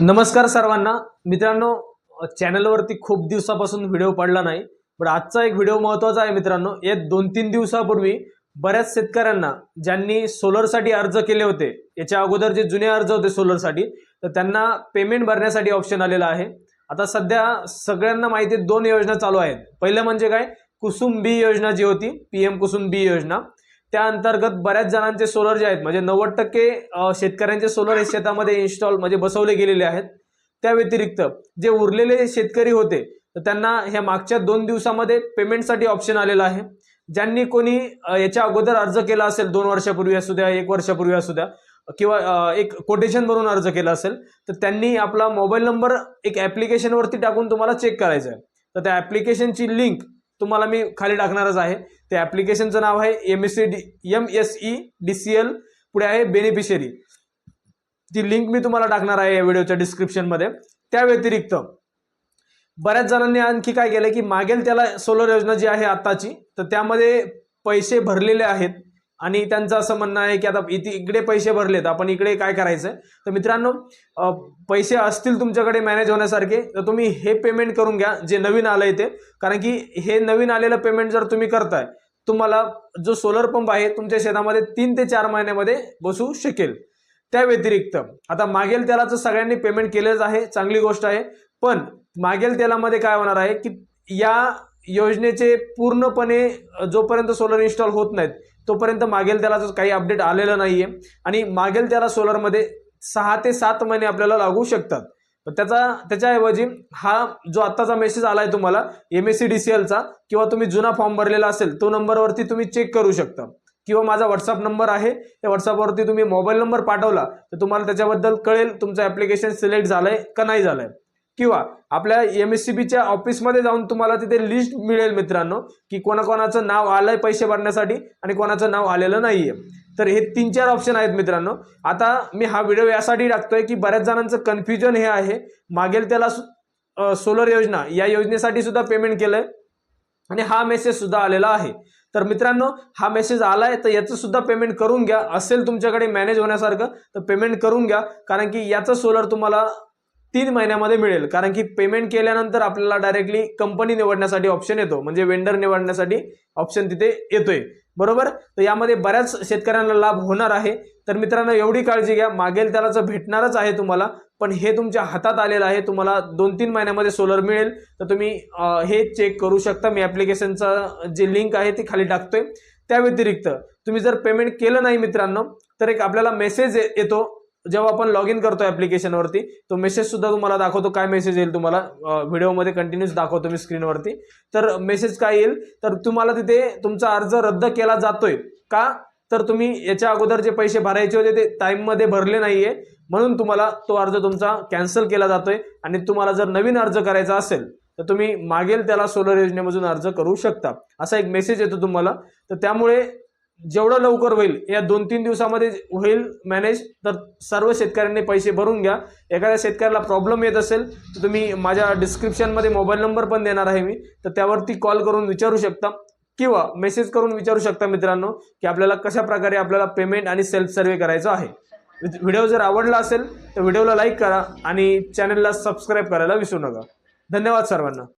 नमस्कार सर्वांना. मित्रांनो चॅनलवरती खूप दिवसापासून व्हिडिओ पडला नाही पण आजचा एक व्हिडिओ महत्त्वाचा आहे मित्रांनो. या दोन तीन दिवसापूर्वी बऱ्याच शेतकऱ्यांना ज्यांनी सोलरसाठी अर्ज केले होते याच्या अगोदर जे जुने अर्ज होते सोलरसाठी तर त्यांना पेमेंट भरण्यासाठी ऑप्शन आलेला आहे. आता सध्या सगळ्यांना माहिती दोन योजना चालू आहेत. पहिलं म्हणजे काय? कुसुम बी योजना जी होती पी एम कुसुम बी योजना. त्या अंतर्गत बऱ्याच जणांचे सोलर जे आहेत म्हणजे नव्वद टक्के शेतकऱ्यांचे सोलर हे शेतामध्ये इन्स्टॉल म्हणजे बसवले गेलेले आहेत. त्या व्यतिरिक्त जे उरलेले शेतकरी होते तर त्यांना ह्या मागच्या दोन दिवसामध्ये पेमेंटसाठी ऑप्शन आलेला आहे. ज्यांनी कोणी याच्या अगोदर अर्ज केला असेल दोन वर्षापूर्वी असू द्या एक वर्षापूर्वी असू द्या किंवा एक कोटेशन भरून अर्ज केला असेल तर त्यांनी आपला मोबाईल नंबर एक ॲप्लिकेशनवरती टाकून तुम्हाला चेक करायचा आहे तर त्या ॲप्लिकेशनची लिंक तुम्हाला मी खाली टाकणारच आहे. त्या ॲप्लिकेशनचं नाव आहे M S C D M S E D C L पुढे आहे बेनिफिशरी ती लिंक मी तुम्हाला टाकणार आहे या व्हिडिओच्या डिस्क्रिप्शनमध्ये त्या व्यतिरिक्त बऱ्याच जणांनी आणखी काय केलं की मागेल त्याला सोलर योजना जी आहे आत्ताची तर त्यामध्ये पैसे भरलेले आहेत. आणि त्यांचं असं म्हणणं आहे की आता इथे इकडे पैसे भरलेत आपण इकडे काय करायचं? तर मित्रांनो पैसे असतील तुमच्याकडे मॅनेज होण्यासारखे तर तुम्ही हे पेमेंट करून घ्या जे नवीन आलंय ते. कारण की हे नवीन आलेलं पेमेंट जर तुम्ही करताय तुम्हाला जो सोलर पंप आहे तुमच्या शेतामध्ये तीन ते चार महिन्यामध्ये बसू शकेल. त्या व्यतिरिक्त आता मागेल तेलाचं सगळ्यांनी पेमेंट केलेच आहे चांगली गोष्ट आहे. पण मागेल तेलामध्ये काय होणार आहे की या योजनेचे पूर्णपणे जोपर्यंत सोलर इन्स्टॉल होत नाहीत तोपर्यंत मागेल त्याला काही अपडेट आलेलं नाही आहे आणि मागेल त्याला सोलरमध्ये सहा ते सात महिने आपल्याला लागू शकतात. पण त्याचा त्याच्याऐवजी हा जो आत्ताचा मेसेज आला आहे तुम्हाला M S C D C एलचा किंवा तुम्ही जुना फॉर्म भरलेला असेल तो नंबरवरती तुम्ही चेक करू शकता. किंवा माझा व्हॉट्सअप नंबर आहे त्या व्हॉट्सअपवरती तुम्ही मोबाईल नंबर पाठवला तर तुम्हाला त्याच्याबद्दल कळेल तुमचं ॲप्लिकेशन सिलेक्ट झालंय का नाही झालंय. किंवा आपल्या एम एस सी बीच्या ऑफिसमध्ये जाऊन तुम्हाला तिथे लिस्ट मिळेल मित्रांनो की कोणाकोणाचं नाव आलंय पैसे भरण्यासाठी आणि कोणाचं नाव आलेलं नाहीये. तर हे तीन चार ऑप्शन आहेत मित्रांनो. आता मी हा व्हिडिओ यासाठी टाकतोय की बऱ्याच जणांचं कन्फ्युजन हे आहे. मागेल त्याला सोलर योजना या योजनेसाठी सुद्धा पेमेंट केलंय. आणि हा मेसेज सुद्धा आलेला आहे. तर मित्रांनो हा मेसेज आलाय तर याचं सुद्धा पेमेंट करून घ्या. असेल तुमच्याकडे मॅनेज होण्यासारखं तर पेमेंट करून घ्या. कारण की याचं सोलर तुम्हाला तीन महिन्यामध्ये मिळेल. कारण की पेमेंट केल्यानंतर आपल्याला डायरेक्टली कंपनी निवडण्यासाठी ऑप्शन येतो. म्हणजे वेंडर निवडण्यासाठी ऑप्शन तिथे येतोय. बरोबर? तर यामध्ये बऱ्याच शेतकऱ्यांना लाभ होणार आहे. तर मित्रांनो एवढी काळजी घ्या. मागेल त्याला भेटणारच आहे तुम्हाला. पण हे तुमच्या हातात आलेलं आहे. तुम्हाला दोन तीन महिन्यामध्ये सोलर मिळेल. तर तुम्ही हे चेक करू शकता. मी ॲप्लिकेशनचा जे लिंक आहे ती खाली टाकतोय. त्या व्यतिरिक्त तुम्ही जर पेमेंट केलं नाही मित्रांनो तर एक आपल्याला मेसेज येतो. जेव्हा आपण लॉग इन करतो ॲप्लिकेशनवरती तो मेसेज सुद्धा तुम्हाला दाखवतो. काय मेसेज येईल तुम्हाला? व्हिडिओमध्ये कंटिन्यूस दाखवतो मी स्क्रीनवरती तर मेसेज काय येईल? तर तुम्हाला तिथे तुमचा अर्ज रद्द केला जातोय. का? तर तुम्ही याच्या अगोदर जे पैसे भरायचे होते ते टाईममध्ये भरले नाहीये. म्हणून तुम्हाला तो अर्ज तुमचा कॅन्सल केला जातोय. आणि तुम्हाला जर नवीन अर्ज करायचा असेल तर तुम्ही मागेल त्याला सोलर योजनेमधून अर्ज करू शकता. असा एक मेसेज येतो तुम्हाला. तर त्यामुळे जेवढं लवकर होईल या दोन तीन दिवसामध्ये होईल मॅनेज तर सर्व शेतकऱ्यांनी पैसे भरून घ्या. एखाद्या शेतकऱ्याला प्रॉब्लेम येत असेल तर तुम्ही माझ्या डिस्क्रिप्शनमध्ये मोबाईल नंबर पण देणार आहे मी. तर त्यावरती कॉल करून विचारू शकता किंवा मेसेज करून विचारू शकता मित्रांनो की आपल्याला कशा प्रकारे आपल्याला पेमेंट आणि सेल्फ सर्वे करायचं आहे. व्हिडिओ जर आवडला असेल तर व्हिडिओला लाईक करा आणि चॅनलला सबस्क्राईब करायला विसरू नका. धन्यवाद सर्वांना.